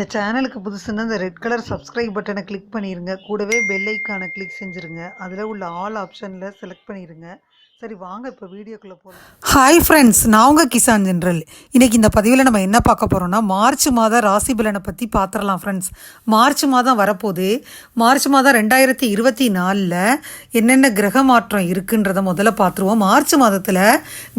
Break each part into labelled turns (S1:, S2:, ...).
S1: இந்த சேனலுக்கு புதுசுன்னா இந்த ரெட் கலர் சப்ஸ்கிரைப் பட்டனை கிளிக் பண்ணிடுங்க கூடவே பெல் ஐக்கானை கிளிக் செஞ்சுருங்க. அதில் உள்ள ஆல் ஆப்ஷனில் செலக்ட் பண்ணிடுங்க சரி வாங்க இப்போ வீடியோக்குள்ளே போகலாம் ஹாய் ஃப்ரெண்ட்ஸ் நான் உங்கள் கிசான் ஜென்ரல். இன்றைக்கி இந்த பதிவில் நம்ம என்ன பார்க்க போகிறோம்னா மார்ச் மாதம் ராசி பலனை பற்றி பார்த்துடலாம் ஃப்ரெண்ட்ஸ் மார்ச் மாதம் வரப்போகுது. மார்ச் மாதம் ரெண்டாயிரத்தி இருபத்தி நாலில் என்னென்ன கிரக மாற்றம் இருக்குன்றதை முதல்ல பார்த்துருவோம் மார்ச் மாதத்தில்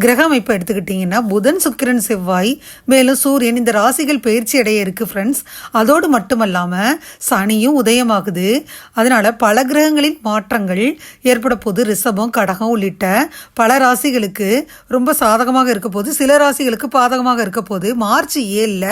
S1: கிரக அமைப்பை எடுத்துக்கிட்டிங்கன்னா புதன் சுக்கிரன் செவ்வாய் மேலும் சூரியன் இந்த ராசிகள் பயிற்சி அடைய இருக்குது ஃப்ரெண்ட்ஸ் அதோடு மட்டுமல்லாமல் சனியும் உதயமாகுது. அதனால் பல கிரகங்களின் மாற்றங்கள் ஏற்பட போது ரிஷபம் கடகம் உள்ளிட்ட பல ராசிகளுக்கு ரொம்ப சாதகமாக இருக்க போது சில ராசிகளுக்கு பாதகமாக இருக்க போது மார்ச் ஏழில்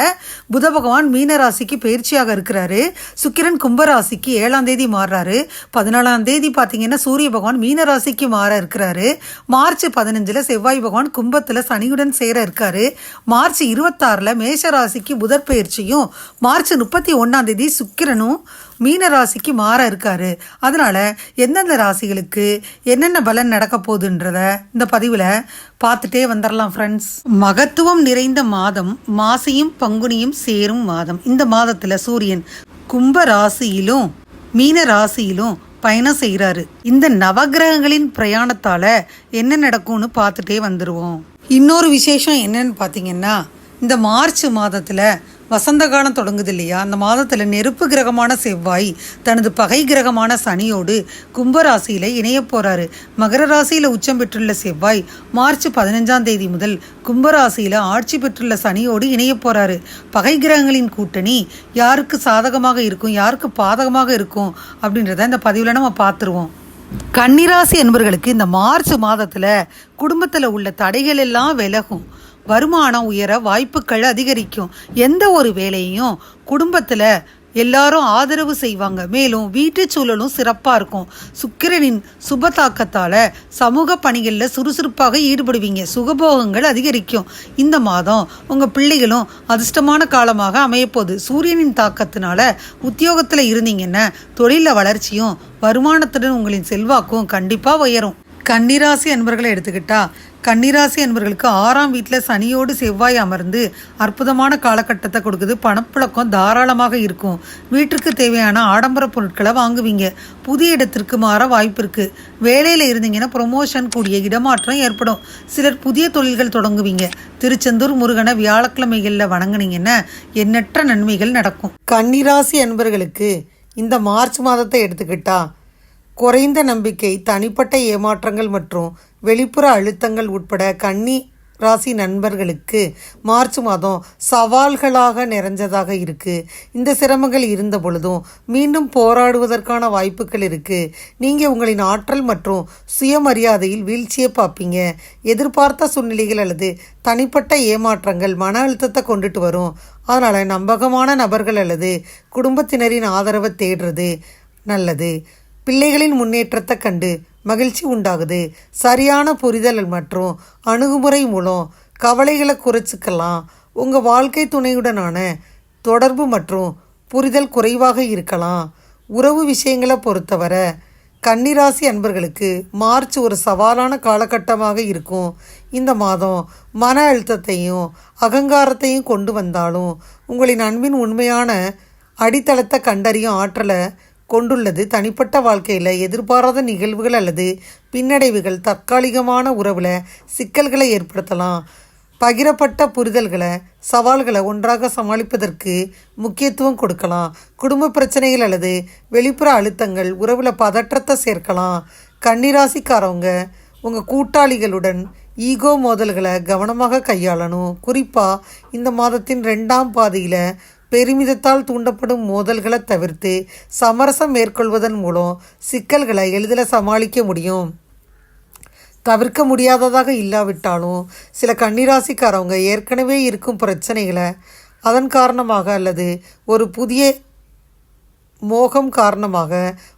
S1: புத பகவான் மீன ராசிக்கு பயிற்சியாக இருக்கிறாரு. சுக்கிரன் கும்ப ராசிக்கு ஏழாம் தேதி மாறுறாரு. பதினாலாம் தேதி பார்த்தீங்கன்னா சூரிய பகவான் மீன ராசிக்கு மாற இருக்கிறாரு. மார்ச் பதினஞ்சில் செவ்வாய் பகவான் கும்பத்தில் சனியுடன் சேர இருக்காரு. மார்ச் இருபத்தாறில் மேஷ ராசிக்கு புதற்பயிற்சியும் மார்ச் முப்பத்தி ஒன்றாம் தேதி சுக்கிரனும் மீன ராசிக்கு மாற இருக்காரு. அதனால எந்தெந்த ராசிகளுக்கு என்னென்ன பலன் நடக்க போகுதுன்றத இந்த பதிவில் பார்த்துட்டே வந்துடலாம் ஃப்ரெண்ட்ஸ் மகத்துவம் நிறைந்த மாதம் மாசியும் பங்குனியும் சேரும் மாதம். இந்த மாதத்தில் சூரியன் கும்ப ராசியிலும் மீன ராசியிலும் பயணம் செய்கிறாரு இந்த நவகிரகங்களின் பிரயாணத்தால என்ன நடக்கும்னு பார்த்துட்டே வந்துடுவோம் இன்னொரு விசேஷம் என்னன்னு பார்த்தீங்கன்னா இந்த மார்ச் மாதத்தில் வசந்த காலம் தொடங்குது இல்லையா அந்த மாதத்தில் நெருப்பு கிரகமான செவ்வாய் தனது பகை கிரகமான சனியோடு கும்பராசியில் இணைய போகிறாரு மகர ராசியில் உச்சம் பெற்றுள்ள செவ்வாய் மார்ச் பதினஞ்சாம் தேதி முதல் கும்பராசியில் ஆட்சி பெற்றுள்ள சனியோடு இணைய போகிறாரு பகை கிரகங்களின் கூட்டணி யாருக்கு சாதகமாக இருக்கும் யாருக்கு பாதகமாக இருக்கும் அப்படின்றத இந்த பதிவில் நம்ம பார்த்துருவோம். கன்னிராசி என்பவர்களுக்கு இந்த மார்ச் மாதத்தில் குடும்பத்தில் உள்ள தடைகள் எல்லாம் விலகும். வருமானம் உயர வாய்ப்புகள் அதிகரிக்கும். எந்த ஒரு வேலையும் குடும்பத்தில் எல்லாரும் ஆதரவு செய்வாங்க. மேலும் வீட்டு சூழலும் சிறப்பாக இருக்கும். சுக்கிரனின் சுப தாக்கத்தால் சமூக பணிகளில் சுறுசுறுப்பாக ஈடுபடுவீங்க. சுகபோகங்கள் அதிகரிக்கும். இந்த மாதம் உங்கள் பிள்ளைகளும் அதிர்ஷ்டமான காலமாக அமையப்போகுது. சூரியனின் தாக்கத்தினால உத்தியோகத்தில் இருந்தீங்கன்னா தொழில வளர்ச்சியும் வருமானத்துடன் உங்களின் செல்வாக்கும் கண்டிப்பாக உயரும். கன்னிராசி அன்பர்களை எடுத்துக்கிட்டா கன்னிராசி என்பவர்களுக்கு ஆறாம் வீட்டில் சனியோடு செவ்வாய் அமர்ந்து அற்புதமான காலகட்டத்தை கொடுக்குது. பணப்புழக்கம் தாராளமாக இருக்கும். வீட்டிற்கு தேவையான ஆடம்பர பொருட்களை வாங்குவீங்க. புதிய இடத்திற்கு மாற வாய்ப்பு இருக்கு. வேலையில் இருந்தீங்கன்னா ப்ரொமோஷன் கூடிய இடமாற்றம் ஏற்படும். சிலர் புதிய தொழில்கள் தொடங்குவீங்க. திருச்செந்தூர் முருகனை வியாழக்கிழமைகளில் வணங்குனீங்கன்னா எண்ணற்ற நன்மைகள் நடக்கும். கன்னிராசி என்பர்களுக்கு இந்த மார்ச் மாதத்தை எடுத்துக்கிட்டா குறைந்த நம்பிக்கை தனிப்பட்ட ஏமாற்றங்கள் மற்றும் வெளிப்புற அழுத்தங்கள் உட்பட கன்னி ராசி நண்பர்களுக்கு மார்ச் மாதம் சவால்களாக நிறைஞ்சதாக இருக்கு. இந்த சிரமங்கள் இருந்த பொழுதும் மீண்டும் போராடுவதற்கான வாய்ப்புகள் இருக்கு. நீங்க உங்களின் ஆற்றல் மற்றும் சுயமரியாதையில் வீழ்ச்சியை பார்ப்பீங்க. எதிர்பார்த்த சூழ்நிலைகள் அல்லது தனிப்பட்ட ஏமாற்றங்கள் மன அழுத்தத்தை கொண்டுட்டு வரும். அதனால நம்பகமான நபர்கள் அல்லது குடும்பத்தினரின் ஆதரவை தேடுறது நல்லது. பிள்ளைகளின் முன்னேற்றத்தை கண்டு மகிழ்ச்சி உண்டாகுது. சரியான புரிதல் மற்றும் அணுகுமுறை மூலம் கவலைகளை குறைச்சிக்கலாம். உங்கள் வாழ்க்கை துணையுடனான தொடர்பு மற்றும் புரிதல் குறைவாக இருக்கலாம். உறவு விஷயங்களை பொறுத்தவரை கன்னிராசி அன்பர்களுக்கு மார்ச் ஒரு சவாலான காலகட்டமாக இருக்கும். இந்த மாதம் மன அழுத்தத்தையும் அகங்காரத்தையும் கொண்டு வந்தாலும் உங்களின் அன்பின் உண்மையான அடித்தளத்தை கண்டறியும் ஆற்றலை கொண்டுள்ளது. தனிப்பட்ட வாழ்க்கையில் எதிர்பாராத நிகழ்வுகள் அல்லது பின்னடைவுகள் தற்காலிகமான உறவில் சிக்கல்களை ஏற்படுத்தலாம். பகிரப்பட்ட புரிதல்களை சவால்களை ஒன்றாக சமாளிப்பதற்கு முக்கியத்துவம் கொடுக்கலாம். குடும்ப பிரச்சனைகள் அல்லது வெளிப்புற அழுத்தங்கள் உறவில் பதற்றத்தை சேர்க்கலாம். கன்னிராசிக்காரவங்க உங்கள் கூட்டாளிகளுடன் ஈகோ மோதல்களை கவனமாக கையாளணும். குறிப்பாக இந்த மாதத்தின் ரெண்டாம் பாதியில் பெருமிதத்தால் தூண்டப்படும் மோதல்களை தவிர்த்து சமரசம் மேற்கொள்வதன் மூலம் சிக்கல்களை எளிதில் சமாளிக்க முடியும். தவிர்க்க முடியாததாக இல்லாவிட்டாலும் சில கன்னிராசிக்காரவங்க ஏற்கனவே இருக்கும் பிரச்சனைகளை அதன் காரணமாக அல்லது ஒரு புதிய மோகம் காரணமாக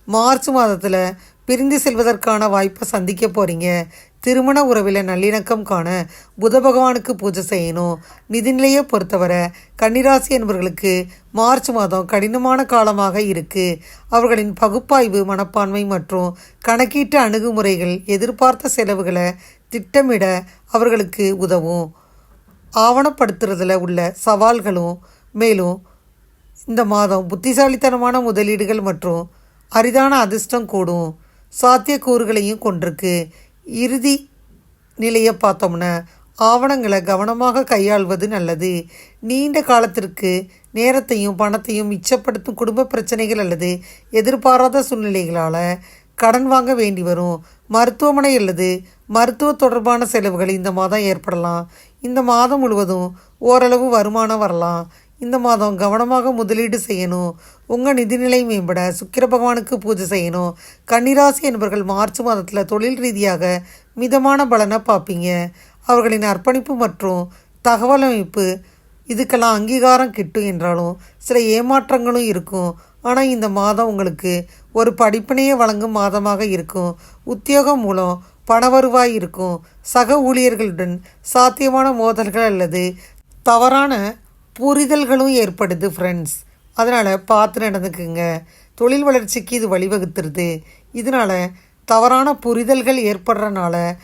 S1: மார்ச் மாதத்தில் பிரிந்து செல்வதற்கான வாய்ப்பை சந்திக்க போகிறீங்க திருமண உறவில் நல்லிணக்கம் காண புத பகவானுக்கு பூஜை செய்யணும். நிதிநிலையை பொறுத்தவரை கன்னிராசி என்பவர்களுக்கு மார்ச் மாதம் கடினமான காலமாக இருக்குது அவர்களின் பகுப்பாய்வு மனப்பான்மை மற்றும் கணக்கீட்டு அணுகுமுறைகள் எதிர்பார்த்த செலவுகளை திட்டமிட அவர்களுக்கு உதவும். ஆவணப்படுத்துறதுல உள்ள சவால்களும் மேலும் இந்த மாதம் புத்திசாலித்தனமான முதலீடுகள் மற்றும் அரிதான அதிர்ஷ்டம் கூடும். சாத்தியக்கூறுகளையும் கொண்டிருக்கு. இறுதி நிலையை பார்த்தோம்னா ஆவணங்களை கவனமாக கையாள்வது நல்லது. நீண்ட காலத்திற்கு நேரத்தையும் பணத்தையும் மிச்சப்படுத்தும் குடும்ப பிரச்சனைகள் அல்லது எதிர்பாராத சூழ்நிலைகளால் கடன் வாங்க வேண்டி வரும். மருத்துவமனை அல்லது மருத்துவ தொடர்பான செலவுகள் இந்த மாதம் ஏற்படலாம். இந்த மாதம் முழுவதும் ஓரளவு வருமானம் வரலாம். இந்த மாதம் கவனமாக முதலீடு செய்யணும். உங்கள் நிதிநிலை மேம்பட சுக்கிர பகவானுக்கு பூஜை செய்யணும். கன்னிராசி என்பவர்கள் மார்ச் மாதத்தில் தொழில் ரீதியாக மிதமான பலனை பார்ப்பீங்க. அவர்களின் அர்ப்பணிப்பு மற்றும் தகவல் அமைப்பு இதுக்கெல்லாம் அங்கீகாரம் கிட்டும் என்றாலும் சில ஏமாற்றங்களும் இருக்கும். ஆனால் இந்த மாதம் உங்களுக்கு ஒரு படிப்பினையை வழங்கும் மாதமாக இருக்கும். உத்தியோகம் மூலம் பண வருவாய் இருக்கும். சக ஊழியர்களுடன் சாத்தியமான மோதல்கள் அல்லது தவறான புரிதல்களும் ஏற்படுது ஃப்ரெண்ட்ஸ் அதனால் பார்த்து நடந்துக்குங்க. தொழில் வளர்ச்சிக்கு இது வழிவகுத்துருது. இதனால் தவறான புரிதல்கள் ஏற்படுறனால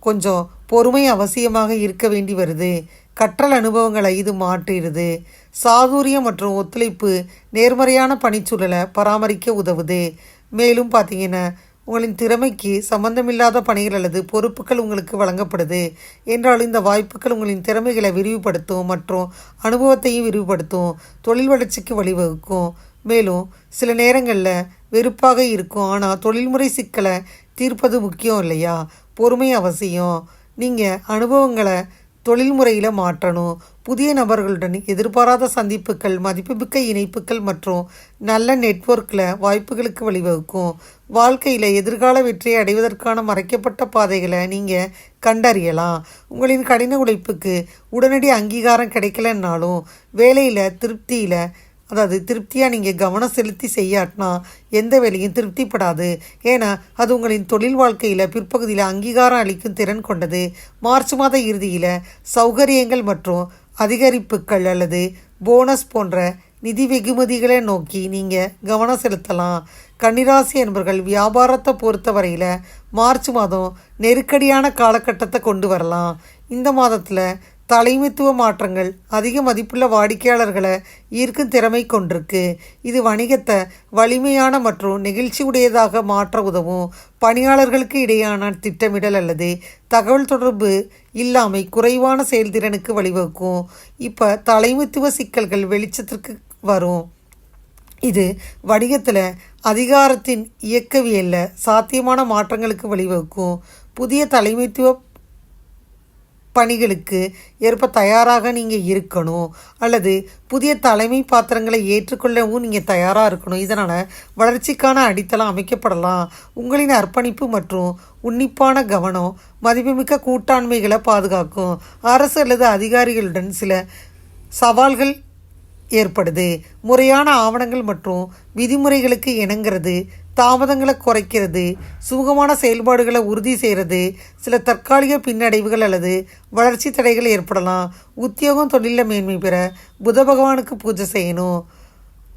S1: கொஞ்சம் பொறுமை அவசியமாக இருக்க வேண்டி வருது. கற்றல் அனுபவங்களை இது மாற்றிடுது. சாதுரியம் மற்றும் ஒத்துழைப்பு நேர்மறையான பணிச்சூழலை பராமரிக்க உதவுது. மேலும் பார்த்தீங்கன்னா உங்களின் திறமைக்கு சம்பந்தமில்லாத பணிகள் அல்லது பொறுப்புகள் உங்களுக்கு வழங்கப்படுது என்றாலும் இந்த வாய்ப்புகள் உங்களின் திறமைகளை விரிவுபடுத்தும் மற்றும் அனுபவத்தையும் விரிவுபடுத்தும். தொழில் வளர்ச்சிக்கு வழிவகுக்கும். மேலும் சில நேரங்களில் வெறுப்பாக இருக்கும். ஆனால் தொழில்முறை சிக்கலை தீர்ப்பது முக்கியம் இல்லையா? பொறுமை அவசியம். நீங்கள் அனுபவங்களை தொழில்முறையில் மாற்றணும். புதிய நபர்களுடன் எதிர்பாராத சந்திப்புகள் மதிப்புமிக்க இணைப்புகள் மற்றும் நல்ல நெட்வொர்க்கில் வாய்ப்புகளுக்கு வழிவகுக்கும். வாழ்க்கையில் எதிர்கால வெற்றியை அடைவதற்கான மறைக்கப்பட்ட பாதைகளை நீங்கள் கண்டறியலாம். உங்களின் கடின உழைப்புக்கு உடனடி அங்கீகாரம் கிடைக்கலன்னாலும் வேலையில் திருப்தியில் அதாவது திருப்தியாக நீங்கள் கவனம் செலுத்தி செய்யாட்டினா எந்த வேலையும் திருப்திப்படாது. ஏன்னா அது உங்களின் தொழில் வாழ்க்கையில் பிற்பகுதியில் அங்கீகாரம் அளிக்கும் திறன் கொண்டது. மார்ச் மாத இறுதியில் சௌகரியங்கள் மற்றும் அதிகரிப்புகள் அல்லது போனஸ் போன்ற நிதி வெகுமதிகளை நோக்கி நீங்கள் கவனம் செலுத்தலாம். கன்னிராசி என்பர்கள் வியாபாரத்தை பொறுத்த வரையில் மார்ச் மாதம் நெருக்கடியான காலகட்டத்தை கொண்டு வரலாம். இந்த மாதத்தில் தலைமைத்துவ மாற்றங்கள் அதிக மதிப்புள்ள வாடிக்கையாளர்களை ஈர்க்கும் திறமை கொண்டிருக்கு. இது வணிகத்தை வலிமையான மற்றும் நெகிழ்ச்சி உடையதாக மாற்ற உதவும் பணியாளர்களுக்கு இடையான திட்டமிடல் அல்லது தகவல் தொடர்பு இல்லாமை குறைவான செயல்திறனுக்கு வழிவகுக்கும். இப்போ தலைமைத்துவ சிக்கல்கள் வெளிச்சத்திற்கு வரும். இது வணிகத்தில் அதிகாரத்தின் இயக்கவியலில் சாத்தியமான மாற்றங்களுக்கு வழிவகுக்கும். புதிய தலைமைத்துவ பணிகளுக்கு ஏற்ப தயாராக நீங்கள் இருக்கணும். அல்லது புதிய தலைமை பாத்திரங்களை ஏற்றுக்கொள்ளவும் நீங்கள் தயாராக இருக்கணும். இதனால் வளர்ச்சிக்கான அடித்தளம் அமைக்கப்படலாம். உங்களின் அர்ப்பணிப்பு மற்றும் உன்னிப்பான கவனம் மதிப்புமிக்க கூட்டாண்மைகளை பாதுகாக்கும். அரசு அல்லது அதிகாரிகளுடன் சில சவால்கள் ஏற்படுது. முறையான ஆவணங்கள் மற்றும் விதிமுறைகளுக்கு இணங்கிறது தாமதங்களை குறைக்கிறது சுமூகமான செயல்பாடுகளை உறுதி செய்கிறது சில தற்காலிக பின்னடைவுகள் அல்லது வளர்ச்சி தடைகள் ஏற்படலாம். உத்தியோகம் தொழிலில் மேன்மை பெற புத பகவானுக்கு பூஜை செய்யணும்.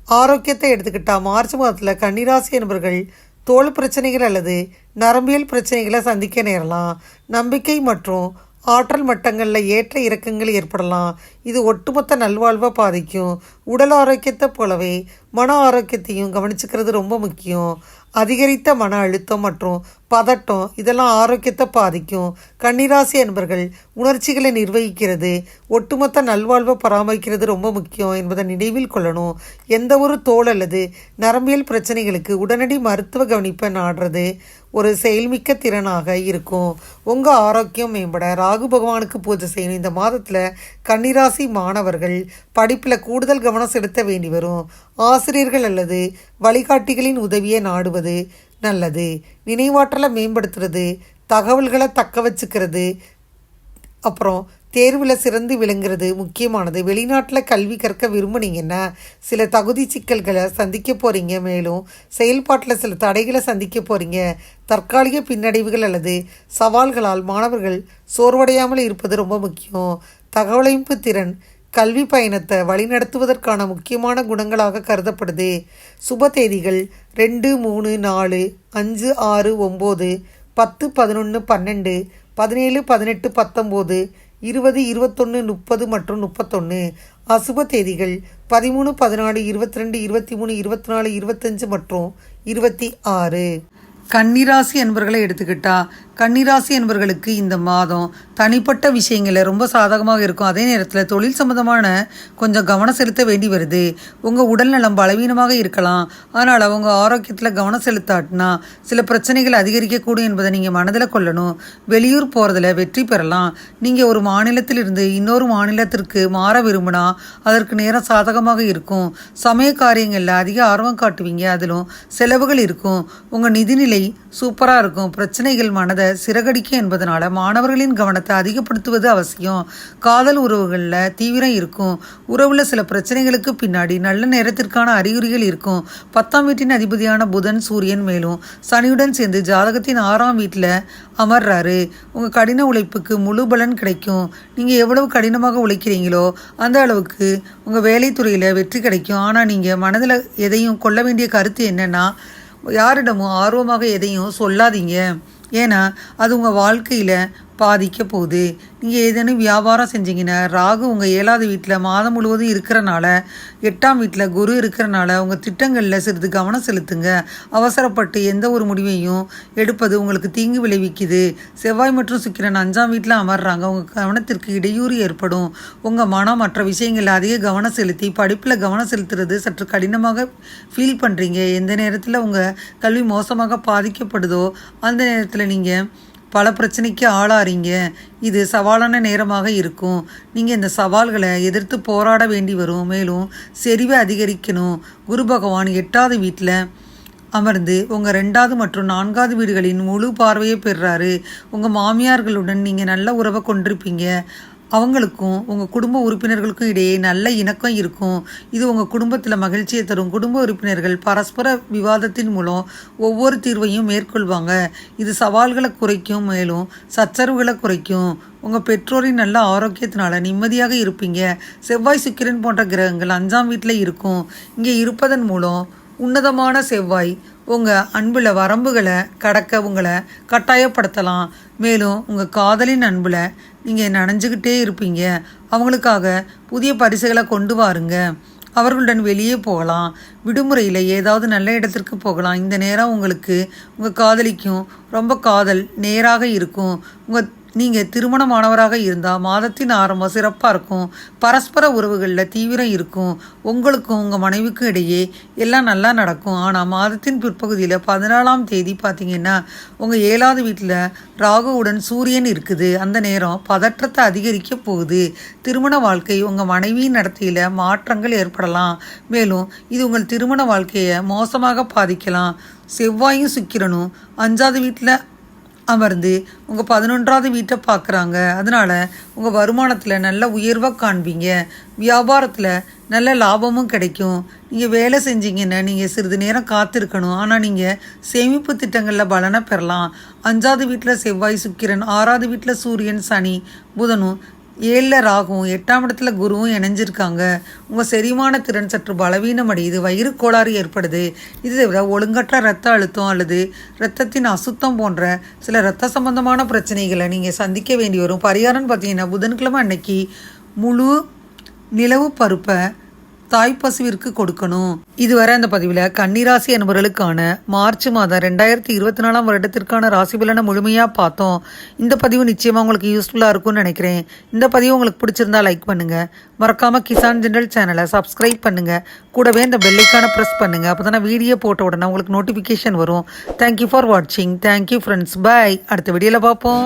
S1: ஆரோக்கியத்தை எடுத்துக்கிட்டால் மார்ச் மாதத்தில் கன்னிராசி என்பவர்கள் தோல் பிரச்சனைகள் அல்லது நரம்பியல் பிரச்சனைகளை சந்திக்க நேரலாம். நம்பிக்கை மற்றும் ஆற்றல் மட்டங்களில் ஏற்ற இறக்கங்கள் ஏற்படலாம். இது ஒட்டுமொத்த நல்வாழ்வை பாதிக்கும். உடல் ஆரோக்கியத்தை போலவே மன ஆரோக்கியத்தையும் கவனிச்சுக்கிறது ரொம்ப முக்கியம். அதிகரித்த மன அழுத்தம் மற்றும் பதட்டம் இதெல்லாம் ஆரோக்கியத்தை பாதிக்கும். கன்னிராசி என்பர்கள் உணர்ச்சிகளை நிர்வகிக்கிறது. ஒட்டுமொத்த நல்வாழ்வை பராமரிக்கிறது ரொம்ப முக்கியம் என்பதை நினைவில் கொள்ளணும். எந்த ஒரு தோல் அல்லது நரம்பியல் பிரச்சனைகளுக்கு உடனடி மருத்துவ கவனிப்பை நாடுறது ஒரு செயல்மிக்க திறனாக இருக்கும். உங்கள் ஆரோக்கியம் மேம்பட ராகு பகவானுக்கு பூஜை செய்யணும். இந்த மாதத்தில் கன்னிராசி மாணவர்கள் படிப்பில் கூடுதல் கவனம் செலுத்த வேண்டி வரும். ஆசிரியர்கள் அல்லது வழிகாட்டிகளின் உதவியை நாடுவது நல்லது. நினைவாற்றலை மேம்படுத்துறது தகவல்களை தக்க வச்சுக்கிறது அப்புறம் தேர்வில் சிறந்து விளங்குறது முக்கியமானது. வெளிநாட்டில் கல்வி கற்க விரும்புனீங்கன்னா சில தகுதி சிக்கல்களை சந்திக்க போகிறீங்க மேலும் செயல்பாட்டில் சில தடைகளை சந்திக்க போகிறீங்க தற்காலிக பின்னடைவுகள் அல்லது சவால்களால் மாணவர்கள் சோர்வடையாமல் இருப்பது ரொம்ப முக்கியம். தகவலைப்பு திறன். கல்வி பயணத்தை வழிநடத்துவதற்கான முக்கியமான குணங்களாக கருதப்படுது. சுப தேதிகள் ரெண்டு மூணு நாலு அஞ்சு ஆறு ஒம்பது பத்து பதினொன்று பன்னெண்டு பதினேழு பதினெட்டு பத்தொம்போது இருபது இருபத்தொன்று முப்பது மற்றும் முப்பத்தொன்று அசுப தேதிகள் பதிமூணு பதினாலு இருபத்தி ரெண்டு இருபத்தி மூணு இருபத்தி நாலு இருபத்தஞ்சு மற்றும் இருபத்தி ஆறு. கன்னிராசி என்பவர்களை எடுத்துக்கிட்டா கன்னிராசி என்பவர்களுக்கு இந்த மாதம் தனிப்பட்ட விஷயங்களில் ரொம்ப சாதகமாக இருக்கும். அதே நேரத்தில் தொழில் சம்பந்தமான கொஞ்சம் கவனம் செலுத்த வேண்டி வருது. உங்கள் உடல்நலம் பலவீனமாக இருக்கலாம். ஆனால் அவங்க ஆரோக்கியத்தில் கவனம் செலுத்தாட்டினா சில பிரச்சனைகள் அதிகரிக்கக்கூடும் என்பதை நீங்கள் மனதில் கொள்ளணும். வெளியூர் போகிறதுல வெற்றி பெறலாம். நீங்கள் ஒரு மாநிலத்திலிருந்து இன்னொரு மாநிலத்திற்கு மாற விரும்பினா அதற்கு நேரம் சாதகமாக இருக்கும். சமய காரியங்களில் அதிக ஆர்வம் காட்டுவீங்க. அதிலும் செலவுகள் இருக்கும். உங்கள் நிதிநிலை சூப்பராக இருக்கும். பிரச்சனைகள் மனதை சிறகடிக்கும் என்பதனால மாணவர்களின் கவனத்தை அதிகப்படுத்துவது அவசியம். காதல் உறவுகளில் தீவிரம் இருக்கும். உறவுல சில பிரச்சனைகளுக்கு பின்னாடி நல்ல நேரத்திற்கான அறிகுறிகள் இருக்கும். பத்தாம் வீட்டின் அதிபதியான புதன் சூரியன் மேலும் சனியுடன் சேர்ந்து ஜாதகத்தின் ஆறாம் வீட்டில் அமர்றாரு. உங்கள் கடின உழைப்புக்கு முழு பலன் கிடைக்கும். நீங்கள் எவ்வளவு கடினமாக உழைக்கிறீங்களோ அந்த அளவுக்கு உங்கள் வேலைத்துறையில் வெற்றி கிடைக்கும். ஆனால் நீங்கள் மனதில் எதையும் கொள்ள வேண்டிய கருத்து என்னென்னா யாரிடமும் ஆர்வமாக எதையும் சொல்லாதீங்க. ஏன்னா அது உங்கள் வாழ்க்கையில் பாதிக்க போகுது. நீங்கள் ஏதேனும் வியாபாரம் செஞ்சீங்கன்னா ராகு உங்கள் ஏழாவது வீட்டில் மாதம் முழுவதும் இருக்கிறனால எட்டாம் வீட்டில் குரு இருக்கிறனால உங்கள் திட்டங்களில் சிறிது கவனம் செலுத்துங்க. அவசரப்பட்டு எந்த ஒரு முடிவையும் எடுப்பது உங்களுக்கு தீங்கு விளைவிக்குது. செவ்வாய் மற்றும் சுக்கிரன் அஞ்சாம் வீட்டில் அமர்றாங்க. உங்கள் கவனத்திற்கு இடையூறு ஏற்படும். உங்கள் மனம் மற்ற விஷயங்களில் அதிக கவனம் செலுத்தி படிப்பில் கவனம் செலுத்துறது சற்று கடினமாக ஃபீல் பண்ணுறீங்க எந்த நேரத்தில் உங்கள் கல்வி மோசமாக பாதிக்கப்படுதோ அந்த நேரத்தில் நீங்கள் பல பிரச்சனைக்கு ஆளாறீங்க. இது சவாலான நேரமாக இருக்கும். நீங்கள் இந்த சவால்களை எதிர்த்து போராட வேண்டி வரும். மேலும் செறிவை அதிகரிக்கணும். குரு பகவான் எட்டாவது வீட்டில் அமர்ந்து உங்கள் ரெண்டாவது மற்றும் நான்காவது வீடுகளின் முழு பார்வையை பெறுறாரு. உங்கள் மாமியார்களுடன் நீங்கள் நல்ல உறவை கொண்டிருப்பீங்க. அவங்களுக்கும் உங்கள் குடும்ப உறுப்பினர்களுக்கும் இடையே நல்ல இணக்கம் இருக்கும். இது உங்கள் குடும்பத்தில் மகிழ்ச்சியை தரும். குடும்ப உறுப்பினர்கள் பரஸ்பர விவாதத்தின் மூலம் ஒவ்வொரு தீர்வையும் மேற்கொள்வாங்க. இது சவால்களை குறைக்கும் மேலும் சச்சரவுகளை குறைக்கும். உங்கள் பெற்றோரின் நல்ல ஆரோக்கியத்தினால நிம்மதியாக இருப்பீங்க. செவ்வாய் சுக்கிரன் போன்ற கிரகங்கள் அஞ்சாம் வீட்டில் இருக்கும். இங்கே இருப்பதன் மூலம் உன்னதமான செவ்வாய் உங்கள் அன்பில் வரம்புகளை கடக்க உங்களை கட்டாயப்படுத்தலாம். மேலும் உங்கள் காதலின் அன்பில் நீங்கள் நனைஞ்சுக்கிட்டே இருப்பீங்க. அவங்களுக்காக புதிய பரிசுகளை கொண்டு வாருங்க. அவர்களுடன் வெளியே போகலாம். விடுமுறையில் ஏதாவது நல்ல இடத்திற்கு போகலாம். இந்த நேரம் உங்களுக்கு உங்கள் காதலிக்கும் ரொம்ப காதல் நேராக இருக்கும். உங்கள் நீங்கள் திருமணமானவராக இருந்தால் மாதத்தின் ஆரம்பம் சிறப்பாக இருக்கும். பரஸ்பர உறவுகளில் தீவிரம் இருக்கும். உங்களுக்கும் உங்கள் மனைவிக்கும் இடையே எல்லாம் நல்லா நடக்கும். ஆனால் மாதத்தின் பிற்பகுதியில் பதினாலாம் தேதி பார்த்தீங்கன்னா உங்கள் ஏழாவது வீட்டில் ராகுவுடன் சூரியன் இருக்குது. அந்த நேரம் பதற்றத்தை அதிகரிக்க போகுது. திருமண வாழ்க்கை உங்கள் மனைவியின் நடத்தையில் மாற்றங்கள் ஏற்படலாம். மேலும் இது உங்கள் திருமண வாழ்க்கையை மோசமாக பாதிக்கலாம். செவ்வாயும் சுக்கிரனும் அஞ்சாவது வீட்டில் அமர்ந்து உங்கள் பதினொன்றாவது வீட்டை பார்க்குறாங்க. அதனால் உங்கள் வருமானத்தில் நல்ல உயர்வாக காண்பீங்க. வியாபாரத்தில் நல்ல லாபமும் கிடைக்கும். நீங்கள் வேலை செஞ்சீங்கன்னா நீங்கள் சிறிது நேரம் காத்திருக்கணும். ஆனால் நீங்கள் சேமிப்பு திட்டங்களில் பலனை பெறலாம். அஞ்சாவது வீட்டில் செவ்வாய் சுக்கிரன் ஆறாவது வீட்டில் சூரியன் சனி புதனும் ஏழில் ராகுவும் எட்டாம் இடத்துல குருவும் இணைஞ்சிருக்காங்க. உங்கள் செரிமான திறன் சற்று பலவீனம் அடையுது வயிறு கோளாறு ஏற்படுது. இதை விட ஒழுங்கற்ற ரத்த அழுத்தம் அல்லது இரத்தத்தின் அசுத்தம் போன்ற சில இரத்த சம்பந்தமான பிரச்சனைகளை நீங்கள் சந்திக்க வேண்டி வரும். பரிகாரம்னு பார்த்தீங்கன்னா புதன்கிழமை அன்னைக்கு முழு நிலவு பருப்பை தாய்ப்பசுவிற்கு கொடுக்கணும். இதுவரை அந்த பதிவில் கன்னிராசி என்பவர்களுக்கான மார்ச் மாதம் ரெண்டாயிரத்தி இருபத்தி நாலாம் வருடத்திற்கான ராசி பலனை முழுமையாக பார்த்தோம். இந்த பதிவு நிச்சயமாக உங்களுக்கு யூஸ்ஃபுல்லாக இருக்கும்னு நினைக்கிறேன். இந்த பதிவு உங்களுக்கு பிடிச்சிருந்தா லைக் பண்ணுங்கள் மறக்காமல் கிசான் ஜென்ரல் சேனலை சப்ஸ்கிரைப் பண்ணுங்கள் கூடவே இந்த பெல்லைக்கான ப்ரெஸ் பண்ணுங்கள் அப்போ தானே வீடியோ போட்ட உடனே உங்களுக்கு நோட்டிஃபிகேஷன் வரும். தேங்க்யூ ஃபார் வாட்சிங் தேங்க்யூ ஃப்ரெண்ட்ஸ் பாய் அடுத்த வீடியோவில் பார்ப்போம்.